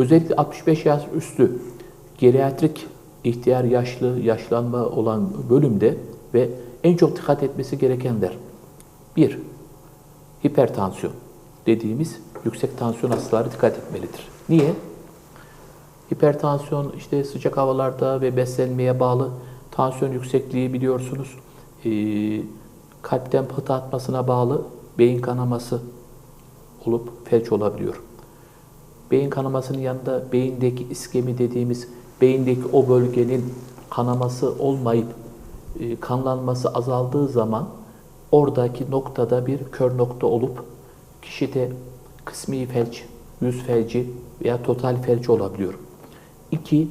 Özellikle 65 yaş üstü geriatrik ihtiyar yaşlı, yaşlanma olan bölümde ve en çok dikkat etmesi gerekenler. Bir, hipertansiyon dediğimiz yüksek tansiyon hastaları dikkat etmelidir. Niye? Hipertansiyon işte sıcak havalarda ve beslenmeye bağlı tansiyon yüksekliği biliyorsunuz. Ee, kalpten pıhtı atmasına bağlı beyin kanaması olup felç olabiliyor. Beyin kanamasının yanında beyindeki iskemi dediğimiz beyindeki o bölgenin kanaması olmayıp e, kanlanması azaldığı zaman oradaki noktada bir kör nokta olup kişide kısmi felç, yüz felci veya total felç olabiliyor. İki,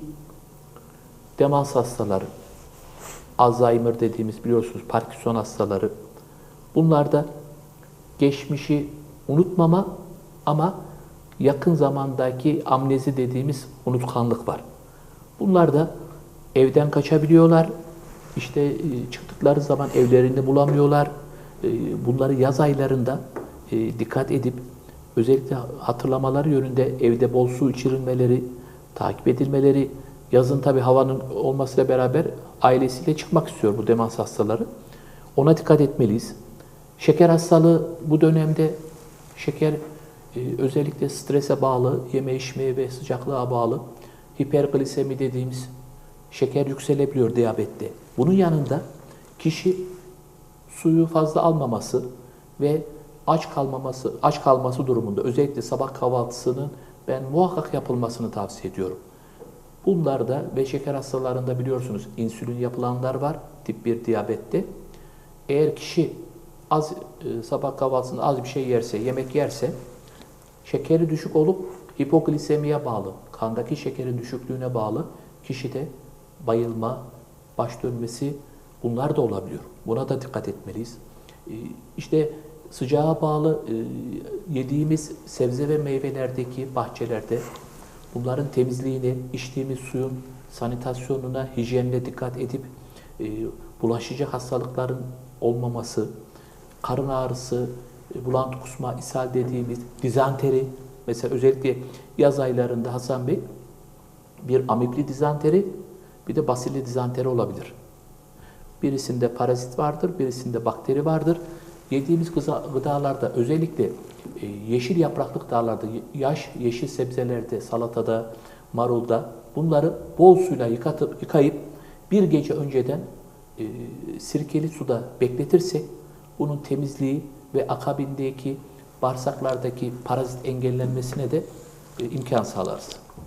demans hastaları, Alzheimer dediğimiz biliyorsunuz Parkinson hastaları. Bunlarda geçmişi unutmama ama yakın zamandaki amnezi dediğimiz unutkanlık var. Bunlar da evden kaçabiliyorlar. İşte e, çıktıkları zaman evlerini bulamıyorlar. E, Bunları yaz aylarında e, dikkat edip özellikle hatırlamaları yönünde evde bol su içirilmeleri, takip edilmeleri, yazın tabi havanın olmasıyla beraber ailesiyle çıkmak istiyor bu demans hastaları. Ona dikkat etmeliyiz. Şeker hastalığı bu dönemde şeker özellikle strese bağlı, yeme içmeye ve sıcaklığa bağlı hiperglisemi dediğimiz şeker yükselebiliyor diyabette. Bunun yanında kişi suyu fazla almaması ve aç kalmaması, aç kalması durumunda özellikle sabah kahvaltısının ben muhakkak yapılmasını tavsiye ediyorum. Bunlarda ve şeker hastalarında biliyorsunuz insülin yapılanlar var tip 1 diyabette. Eğer kişi az e, sabah kahvaltısında az bir şey yerse, yemek yerse şekeri düşük olup hipoglisemiye bağlı, kandaki şekerin düşüklüğüne bağlı kişide bayılma, baş dönmesi bunlar da olabiliyor. Buna da dikkat etmeliyiz. E, İşte sıcağa bağlı e, yediğimiz sebze ve meyvelerdeki bahçelerde bunların temizliğini, içtiğimiz suyun sanitasyonuna, hijyenine dikkat edip e, bulaşıcı hastalıkların olmaması, karın ağrısı, bulantı kusma, ishal dediğimiz dizanteri, mesela özellikle yaz aylarında Hasan Bey bir amipli dizanteri, bir de basilli dizanteri olabilir. Birisinde parazit vardır, birisinde bakteri vardır. Yediğimiz gıdalarda özellikle e, yeşil yapraklı gıdalarda, yaş yeşil sebzelerde, salatada, marulda bunları bol suyla yıkatıp, yıkayıp bir gece önceden e, sirkeli suda bekletirsek bunun temizliği ve akabindeki bağırsaklardaki parazit engellenmesine de e, imkan sağlarız.